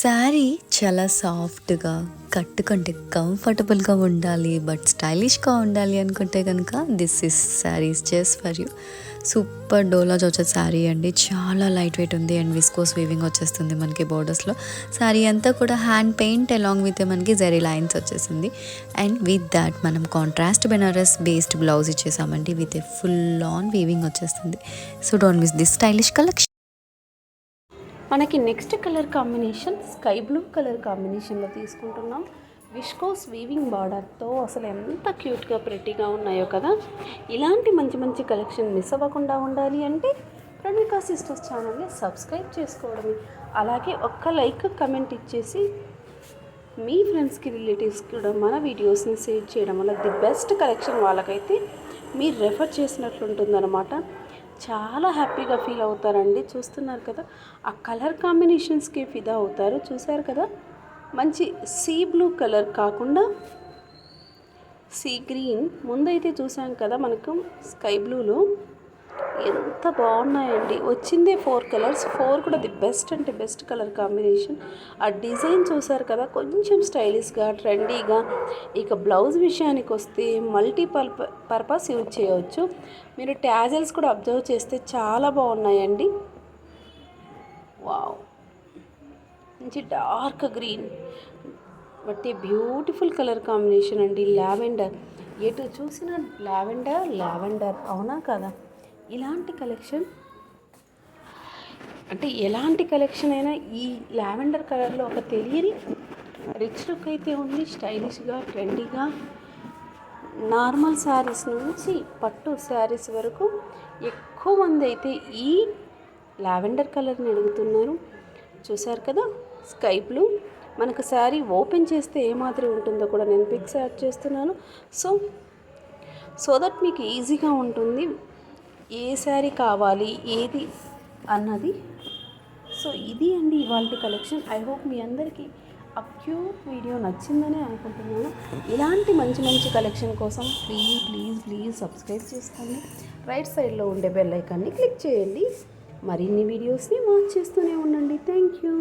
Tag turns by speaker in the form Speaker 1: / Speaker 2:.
Speaker 1: శారీ చాలా సాఫ్ట్గా కట్టుకుంటే కంఫర్టబుల్గా ఉండాలి బట్ స్టైలిష్గా ఉండాలి అనుకుంటే కనుక this is saris just for you super డోలాజ్ వచ్చే శారీ అండి. చాలా లైట్ వెయిట్ ఉంది అండ్ విస్కోస్ వీవింగ్ వచ్చేస్తుంది మనకి బోర్డర్స్లో శారీ అంతా కూడా హ్యాండ్ పెయింట్ అలాంగ్ విత్ మనకి జెరీ లైన్స్ వచ్చేసింది. అండ్ విత్ దాట్ మనం contrast Banaras based blouse ఇచ్చేసామండి. With a full on weaving వచ్చేస్తుంది. So don't miss this stylish collection
Speaker 2: మనకి next colour combination sky blue colour కాంబినేషన్లో తీసుకుంటున్నాం. విష్కోస్ వీవింగ్ బార్డర్తో అసలు ఎంత క్యూట్గా ప్రెట్టీగా ఉన్నాయో కదా. ఇలాంటి మంచి మంచి కలెక్షన్ మిస్ అవ్వకుండా ఉండాలి అంటే ప్రణికా సిస్టర్స్ ఛానల్ని సబ్స్క్రైబ్ చేసుకోవడమే అలాగే ఒక్క లైక్ కమెంట్ ఇచ్చేసి మీ ఫ్రెండ్స్కి రిలేటివ్స్ కూడా మన వీడియోస్ని షేర్ చేయడం వల్ల ది బెస్ట్ కలెక్షన్ వాళ్ళకైతే మీరు రెఫర్ చేసినట్లుంటుందన్నమాట. చాలా హ్యాపీగా ఫీల్ అవుతారండి. చూస్తున్నారు కదా ఆ కలర్ కాంబినేషన్స్కి ఫిదా అవుతారు. చూసారు కదా మంచి సీ బ్లూ కలర్ కాకుండా సీ గ్రీన్. ముందైతే చూసాం కదా మనకు స్కై బ్లూలో ఎంత బాగున్నాయండి. వచ్చిందే ఫోర్ కలర్స్. ఫోర్ కూడా ది బెస్ట్ అంటే బెస్ట్ కలర్ కాంబినేషన్. ఆ డిజైన్ చూసారు కదా కొంచెం స్టైలిష్గా ట్రెండీగా. ఇక బ్లౌజ్ విషయానికి వస్తే మల్టీ పర్ప పర్పస్ యూజ్ చేయవచ్చు మీరు ట్యాజల్స్ కూడా అబ్జర్వ్ చేస్తే చాలా బాగున్నాయండి. వావ్! మంచి dark green. But a beautiful colour combination అండి. లావెండర్. ఎటు చూసిన లావెండర్ లావెండర్. అవునా కదా? ఇలాంటి కలెక్షన్? అంటే ఎలాంటి కలెక్షన్ అయినా ఈ లావెండర్ కలర్లో ఒక తెలియని రిచ్ లుక్ అయితే ఉంది స్టైలిష్గా ట్రెండీగా. నార్మల్ శారీస్ నుంచి పట్టు శారీస్ వరకు ఎక్కువ మంది అయితే ఈ లావెండర్ కలర్ని అడుగుతున్నారు. చూసారు కదా? Sky blue. మనకు శారీ ఓపెన్ చేస్తే ఏ ఉంటుందో కూడా నేను పిక్స్ యాడ్ చేస్తున్నాను. సో సో దట్ మీకు ఈజీగా ఉంటుంది. ఏ శారీ కావాలి ఏది అన్నది. సో ఇది అండి ఇవాళ కలెక్షన్. ఐ హోప్ మీ అందరికీ ఆ క్యూట్ వీడియో నచ్చిందని అనుకుంటున్నాను. ఇలాంటి మంచి మంచి కలెక్షన్ కోసం ప్లీజ్ ప్లీజ్ ప్లీజ్ సబ్స్క్రైబ్ చేసుకోండి. రైట్ సైడ్లో ఉండే బెల్ ఐకాన్ని క్లిక్ చేయండి. మరిన్ని వీడియోస్ని వాచ్ చేస్తూనే ఉండండి. Thank you